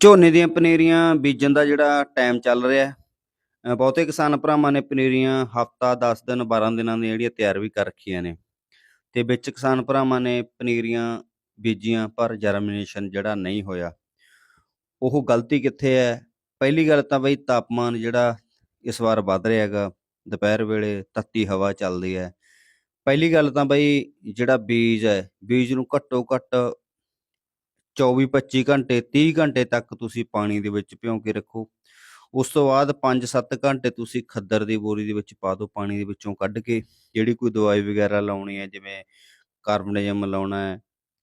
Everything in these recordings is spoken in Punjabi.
ਝੋਨੇ ਦੀਆਂ ਪਨੀਰੀਆਂ ਬੀਜਣ ਦਾ ਜਿਹੜਾ ਟਾਈਮ ਚੱਲ ਰਿਹਾ ਹੈ ਬਹੁਤੇ ਕਿਸਾਨ ਭਰਾਵਾਂ ਨੇ ਪਨੀਰੀਆਂ ਹਫਤਾ 10 ਦਿਨ 12 ਦਿਨਾਂ ਦੀਆਂ ਜਿਹੜੀਆਂ ਤਿਆਰ ਵੀ ਕਰ ਰੱਖੀਆਂ ਨੇ। ਤੇ ਵਿੱਚ ਕਿਸਾਨ ਭਰਾਵਾਂ ਨੇ ਪਨੀਰੀਆਂ ਬੀਜੀਆਂ, ਪਰ ਜਰਮੀਨੇਸ਼ਨ ਜਿਹੜਾ ਨਹੀਂ ਹੋਇਆ। ਉਹ ਗਲਤੀ ਕਿੱਥੇ ਹੈ? ਪਹਿਲੀ ਗੱਲ ਤਾਂ ਬਈ ਤਾਪਮਾਨ ਜਿਹੜਾ ਇਸ ਵਾਰ ਵੱਧ ਰਿਹਾ ਹੈਗਾ। ਦੁਪਹਿਰ ਵੇਲੇ ਤੱਤੀ ਹਵਾ ਚੱਲਦੀ ਹੈ। ਪਹਿਲੀ ਗੱਲ ਤਾਂ ਬਈ ਜਿਹੜਾ ਬੀਜ ਹੈ, ਬੀਜ ਨੂੰ ਘੱਟੋ ਘੱਟ 24-25 ਘੰਟੇ 30 ਘੰਟੇ ਤੱਕ ਤੁਸੀਂ ਪਾਣੀ ਦੇ ਵਿੱਚ ਭਿਉਂ ਕੇ ਰੱਖੋ। ਉਸ ਤੋਂ ਬਾਅਦ 5-7 ਘੰਟੇ ਤੁਸੀਂ ਖੱਦਰ ਦੀ ਬੋਰੀ ਦੇ ਵਿੱਚ ਪਾ ਦਿਓ ਪਾਣੀ ਦੇ ਵਿੱਚੋਂ ਕੱਢ ਕੇ। ਜਿਹੜੀ ਕੋਈ ਦਵਾਈ ਵਗੈਰਾ ਲਾਉਣੀ ਹੈ, ਜਿਵੇਂ ਕਾਰਬਨੇਜਮ ਲਾਉਣਾ ਹੈ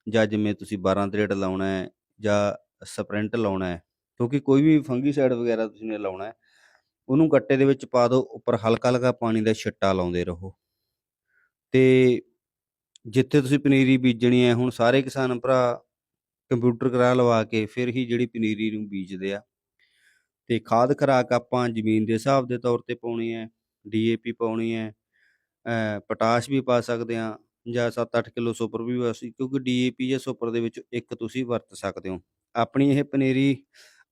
ਜਾਂ ਜਿਵੇਂ ਤੁਸੀਂ 12 ਤਰੇਟ ਲਾਉਣਾ ਹੈ ਜਾਂ ਸਪ੍ਰਿੰਟ ਲਾਉਣਾ ਹੈ, ਕਿਉਂਕਿ ਕੋਈ ਵੀ ਫੰਗੀਸਾਈਡ ਵਗੈਰਾ ਤੁਸੀਂ ਨੇ ਲਾਉਣਾ ਹੈ, ਉਹਨੂੰ ਗੱਟੇ ਦੇ ਵਿੱਚ ਪਾ ਦਿਓ, ਉੱਪਰ ਹਲਕਾ ਹਲਕਾ ਪਾਣੀ ਦਾ ਛਿੱਟਾ ਲਾਉਂਦੇ ਰਹੋ। ਤੇ ਜਿੱਥੇ ਤੁਸੀਂ ਪਨੀਰੀ ਬੀਜਣੀ ਹੈ, ਹੁਣ ਸਾਰੇ ਕਿਸਾਨ ਭਰਾ ਕੰਪਿਊਟਰ ਕਰਾ ਲਵਾ ਕੇ ਫਿਰ ਹੀ ਜਿਹੜੀ ਪਨੀਰੀ ਨੂੰ ਬੀਜਦੇ ਆ। ਤੇ ਖਾਦ ਖਰਾਕ ਆਪਾਂ ਜ਼ਮੀਨ ਦੇ ਹਿਸਾਬ ਦੇ ਤੌਰ ਤੇ ਪਾਉਣੀ ਹੈ ਡੀਏਪੀ ਪਾਉਣੀ ਹੈ ਪੋਟਾਸ਼ ਵੀ ਪਾ ਸਕਦੇ ਆ ਜਾਂ 7-8 ਕਿਲੋ ਸੁਪਰ ਵੀ ਅਸੀਂ ਕਿਉਂਕਿ ਡੀਏਪੀ ਜਾਂ ਸੁਪਰ ਦੇ ਵਿੱਚ ਇੱਕ ਤੁਸੀਂ ਵਰਤ ਸਕਦੇ ਹੋ। ਆਪਣੀ ਇਹ ਪਨੀਰੀ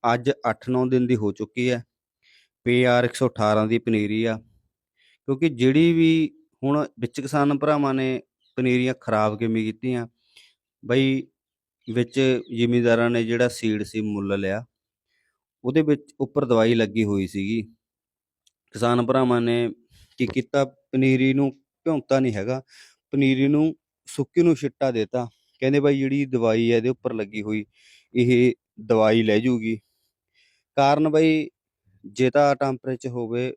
ਅੱਜ 8-9 ਦਿਨ ਦੀ ਹੋ ਚੁੱਕੀ ਹੈ। ਪੀਆਰ 118 ਦੀ ਪਨੀਰੀ ਆ। ਕਿਉਂਕਿ ਜਿਹੜੀ ਵੀ ਹੁਣ ਵਿੱਚ ਕਿਸਾਨ ਭਰਾਵਾਂ ਨੇ ਪਨੀਰੀਆਂ ਖਰਾਬ ਕਿਵੇਂ ਕੀਤੀਆਂ, ਬਈ ਵਿੱਚ ਜ਼ਿਮੀਂਦਾਰਾਂ ਨੇ ਜਿਹੜਾ ਸੀਡ ਸੀ, ਮੁੱਲ ਲਿਆ, ਉਹਦੇ ਵਿੱਚ ਉੱਪਰ ਦਵਾਈ ਲੱਗੀ ਹੋਈ ਸੀਗੀ। ਕਿਸਾਨ ਭਰਾਵਾਂ ਨੇ ਕੀ ਕੀਤਾ? ਪਨੀਰੀ ਨੂੰ ਭਿਉਂਤਾ ਨਹੀਂ ਹੈਗਾ, ਪਨੀਰੀ ਨੂੰ ਸੁੱਕੀ ਨੂੰ ਛਿੱਟਾ ਦੇਤਾ। ਕਹਿੰਦੇ ਬਾਈ ਜਿਹੜੀ ਦਵਾਈ ਹੈ, ਇਹਦੇ ਉੱਪਰ ਲੱਗੀ ਹੋਈ, ਇਹ ਦਵਾਈ ਲੈ ਜੂਗੀ। ਕਾਰਨ ਬਈ, ਜੇ ਤਾਂ ਟੈਂਪਰੇਚਰ ਹੋਵੇ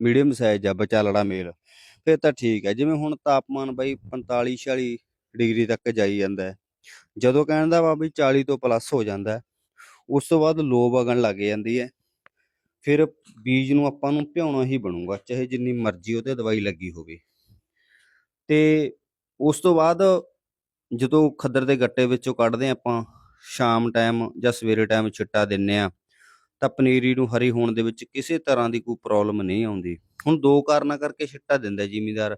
ਮੀਡੀਅਮ ਸਾਈਜ਼ ਆ ਵਿਚਾਲੜਾ ਮੇਲ। ਫਿਰ ਤਾਂ ਠੀਕ ਹੈ, ਜਿਵੇਂ ਹੁਣ ਤਾਪਮਾਨ ਬਾਈ 45 46 ਡਿਗਰੀ ਤੱਕ ਜਾਈ ਜਾਂਦਾ ਹੈ। ਜਦੋਂ ਕਹਿਣ ਦਾ ਵਾ ਵੀ 40 ਤੋਂ ਪਲੱਸ ਹੋ ਜਾਂਦਾ ਉਸ ਤੋਂ ਬਾਅਦ ਲੋ ਵਗਣ ਲੱਗ ਜਾਂਦੀ ਹੈ। ਫਿਰ ਬੀਜ ਨੂੰ ਆਪਾਂ ਨੂੰ ਭਿਉਣਾ ਹੀ ਬਣੂਗਾ, ਚਾਹੇ ਜਿੰਨੀ ਮਰਜ਼ੀ ਉਹਤੇ ਦਵਾਈ ਲੱਗੀ ਹੋਵੇ। ਤੇ ਉਸ ਤੋਂ ਬਾਅਦ ਜਦੋਂ ਖੱਦਰ ਦੇ ਗੱਟੇ ਵਿੱਚੋਂ ਕੱਢਦੇ ਹਾਂ ਆਪਾਂ, ਸ਼ਾਮ ਟਾਈਮ ਜਾਂ ਸਵੇਰੇ ਟਾਈਮ ਛਿੱਟਾ ਦਿੰਨੇ ਆ ਤਾਂ ਪਨੀਰੀ ਨੂੰ ਹਰੀ ਹੋਣ ਦੇ ਵਿੱਚ ਕਿਸੇ ਤਰ੍ਹਾਂ ਦੀ ਕੋਈ ਪ੍ਰੋਬਲਮ ਨਹੀਂ ਆਉਂਦੀ। ਹੁਣ ਦੋ ਕਾਰਨਾਂ ਕਰਕੇ ਛਿੱਟਾ ਦਿੰਦਾ ਜ਼ਿਮੀਦਾਰ।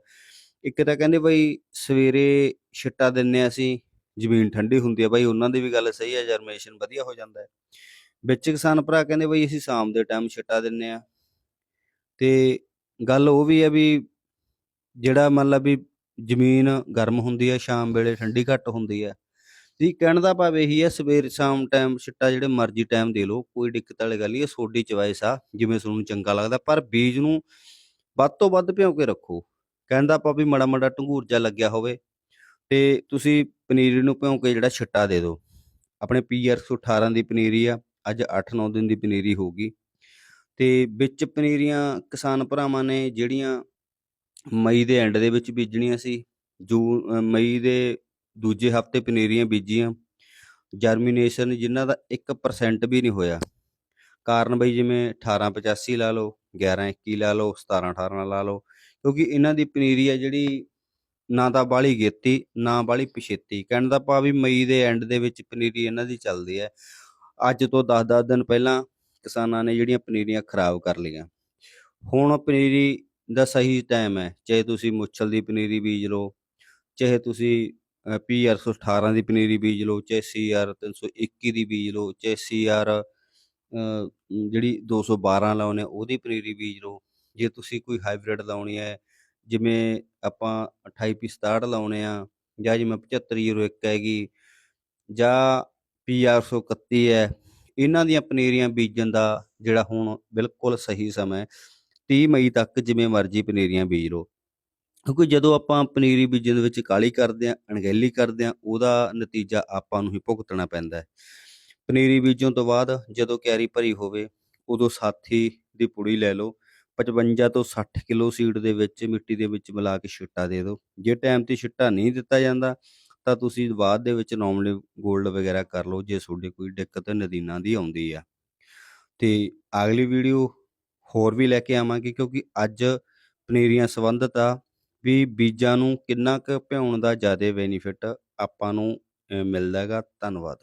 ਇੱਕ ਤਾਂ ਕਹਿੰਦੇ ਬਈ ਸਵੇਰੇ ਛਿੱਟਾ ਦਿੰਨੇ ਆ ਅਸੀਂ ਜ਼ਮੀਨ ਠੰਡੀ ਹੁੰਦੀ ਹੈ ਬਾਈ, ਉਹਨਾਂ ਦੀ ਵੀ ਗੱਲ ਸਹੀ ਹੈ ਜਰਮੇਸ਼ਨ ਵਧੀਆ ਹੋ ਜਾਂਦਾ ਹੈ। ਵਿੱਚ ਕਿਸਾਨ ਭਰਾ ਕਹਿੰਦੇ ਬਾਈ ਅਸੀਂ ਸ਼ਾਮ ਦੇ ਟਾਈਮ ਛਿੱਟਾ ਦਿੰਨੇ ਆ ਤੇ ਗੱਲ ਉਹ ਵੀ ਹੈ ਵੀ ਜਿਹੜਾ ਮੰਨ ਲਾ ਵੀ ਜ਼ਮੀਨ ਗਰਮ ਹੁੰਦੀ ਹੈ, ਸ਼ਾਮ ਵੇਲੇ ਠੰਡੀ ਘੱਟ ਹੁੰਦੀ ਹੈ। ਜੀ ਕਹਿਣ ਦਾ ਭਾਵ ਇਹੀ ਹੈ, ਸਵੇਰ ਸ਼ਾਮ ਟਾਈਮ ਛਿੱਟਾ ਜਿਹੜੇ ਮਰਜ਼ੀ ਟਾਈਮ ਦੇ ਲਓ, ਕੋਈ ਦਿੱਕਤ ਵਾਲੀ ਗੱਲ ਨਹੀਂ ਇਹ ਸੋਡੀ ਚਵਾਇਸ ਆ, ਜਿਵੇਂ ਤੁਹਾਨੂੰ ਚੰਗਾ ਲੱਗਦਾ, ਪਰ ਬੀਜ ਨੂੰ ਵੱਧ ਤੋਂ ਵੱਧ ਭਿਉਂ ਕੇ ਰੱਖੋ। ਕਹਿੰਦਾ ਦਾ ਵੀ ਮਾੜਾ ਮਾੜਾ ਢੰਗੂਰਜਾ ਲੱਗਿਆ ਹੋਵੇ। ਤੇ ਤੁਸੀਂ ਪਨੀਰੀ ਨੂੰ ਭਿਉਂ ਕੇ ਜਿਹੜਾ ਛਿੱਟਾ ਦੇ ਦਿਓ। ਆਪਣੇ ਪੀਆਰ 118 ਦੀ ਪਨੀਰੀ ਆ, ਅੱਜ 8-9 ਦਿਨ ਦੀ ਪਨੀਰੀ ਹੋਊਗੀ। ਤੇ ਵਿੱਚ ਪਨੀਰੀਆਂ ਕਿਸਾਨ ਭਰਾਵਾਂ ਨੇ ਜਿਹੜੀਆਂ ਮਈ ਦੇ ਐਂਡ ਦੇ ਵਿੱਚ ਬੀਜਣੀਆਂ ਸੀ ਜੂਨ ਮਈ ਦੇ ਦੂਜੇ ਹਫ਼ਤੇ ਪਨੀਰੀਆਂ ਬੀਜੀਆਂ। ਜਰਮੀਨੇਸ਼ਨ ਜਿਨ੍ਹਾਂ ਦਾ 1% ਵੀ ਨਹੀਂ ਹੋਇਆ। ਕਾਰਨ ਬਈ ਜਿਵੇਂ 1885 ਲਾ ਲਓ 1121 ਲਾ ਲਓ 1718 ਲਾ ਲਓ, ਕਿਉਂਕਿ ਇਹਨਾਂ ਦੀ ਪਨੀਰੀ ਆ ਜਿਹੜੀ ਨਾ ਤਾਂ ਬਾਹਲੀ ਗੇਤੀ, ਨਾ ਬਾਹਲੀ ਪਿਛੇਤੀ। ਕਹਿਣ ਦਾ ਭਾਵ ਵੀ ਮਈ ਦੇ ਐਂਡ ਦੇ ਵਿੱਚ ਪਨੀਰੀ ਇਹਨਾਂ ਦੀ ਚੱਲਦੀ ਹੈ। ਅੱਜ ਤੋਂ 10-10 ਦਿਨ ਪਹਿਲਾਂ ਕਿਸਾਨਾਂ ਨੇ ਜਿਹੜੀਆਂ ਪਨੀਰੀਆਂ ਖਰਾਬ ਕਰ ਲਈਆਂ। ਹੁਣ ਪਨੀਰੀ ਦਾ ਸਹੀ ਟਾਈਮ ਹੈ। ਚਾਹੇ ਤੁਸੀਂ ਮੁੱਛਲ ਦੀ ਪਨੀਰੀ ਬੀਜ ਲਓ, ਚਾਹੇ ਤੁਸੀਂ ਪੀਆਰ 118 ਦੀ ਪਨੀਰੀ ਬੀਜ ਲਓ, ਚਾਹੇ ਸੀਆਰ 321 ਦੀ ਬੀਜ ਲਓ, ਚਾਹੇ ਸੀਆਰ ਜਿਹੜੀ 212 ਲਾਉਨੇ ਆ ਉਹਦੀ ਪਨੀਰੀ ਬੀਜ ਲਓ। ਜੇ ਤੁਸੀਂ ਕੋਈ ਹਾਈਬ੍ਰਿਡ ਲਾਉਣੀ ਹੈ ਜਿਵੇਂ ਆਪਾਂ 2867 ਲਾਉਨੇ ਆ ਜਾਂ ਜਿਵੇਂ 7501 ਹੈਗੀ ਜਾਂ ਪੀਆਰ 131 ਹੈ, ਇਹਨਾਂ ਦੀਆਂ ਪਨੀਰੀਆਂ ਬੀਜਣ ਦਾ ਜਿਹੜਾ ਹੁਣ ਬਿਲਕੁਲ ਸਹੀ ਸਮਾਂ ਹੈ 30 ਮਈ ਤੱਕ ਜਿਵੇਂ ਮਰਜ਼ੀ ਪਨੀਰੀਆਂ ਬੀਜ ਲਓ। ਕਿਉਂਕਿ ਜਦੋਂ ਆਪਾਂ ਪਨੀਰੀ ਬੀਜਣ ਦੇ ਵਿੱਚ ਕਾਲੀ ਕਰਦੇ ਆ ਅਣਗਹਿਲੀ ਕਰਦੇ ਆ ਉਹਦਾ ਨਤੀਜਾ ਆਪਾਂ ਨੂੰ ਹੀ ਭੁਗਤਣਾ ਪੈਂਦਾ ਹੈ। ਪਨੀਰੀ ਬੀਜਣ ਤੋਂ ਬਾਅਦ ਜਦੋਂ ਕਿਆਰੀ ਭਰੀ ਹੋਵੇ, ਉਦੋਂ ਸਾਥੀ ਦੀ ਪੁੜੀ ਲੈ ਲਓ 55 ਤੋਂ 60 ਕਿਲੋ ਸੀਡ ਦੇ ਵਿੱਚ ਮਿੱਟੀ ਦੇ ਵਿੱਚ ਮਿਲਾ ਕੇ ਛਿੱਟਾ ਦੇ ਦਿਓ। ਜੇ ਟਾਈਮ ਤੇ ਛਿੱਟਾ ਨਹੀਂ ਦਿੱਤਾ ਜਾਂਦਾ, ਤਾਂ ਤੁਸੀਂ ਬਾਅਦ ਦੇ ਵਿੱਚ ਨੋਰਮਲੀ ਗੋਲਡ ਵਗੈਰਾ ਕਰ ਲਓ, ਜੇ ਤੁਹਾਡੇ ਕੋਈ ਦਿੱਕਤ ਨਦੀਨਾਂ ਦੀ ਆਉਂਦੀ ਆ। ਤੇ ਅਗਲੀ ਵੀਡੀਓ ਹੋਰ ਵੀ ਲੈ ਕੇ ਆਵਾਂਗੇ, ਕਿਉਂਕਿ ਅੱਜ ਪਨੀਰੀਆਂ ਸੰਬੰਧਿਤ ਆ, ਵੀ ਬੀਜਾਂ ਨੂੰ ਕਿੰਨਾ ਕੁ ਭਿਉਣ ਦਾ ਜ਼ਿਆਦਾ ਬੈਨੀਫਿਟ ਆਪਾਂ ਨੂੰ ਮਿਲਦਾ ਹੈਗਾ। ਧੰਨਵਾਦ।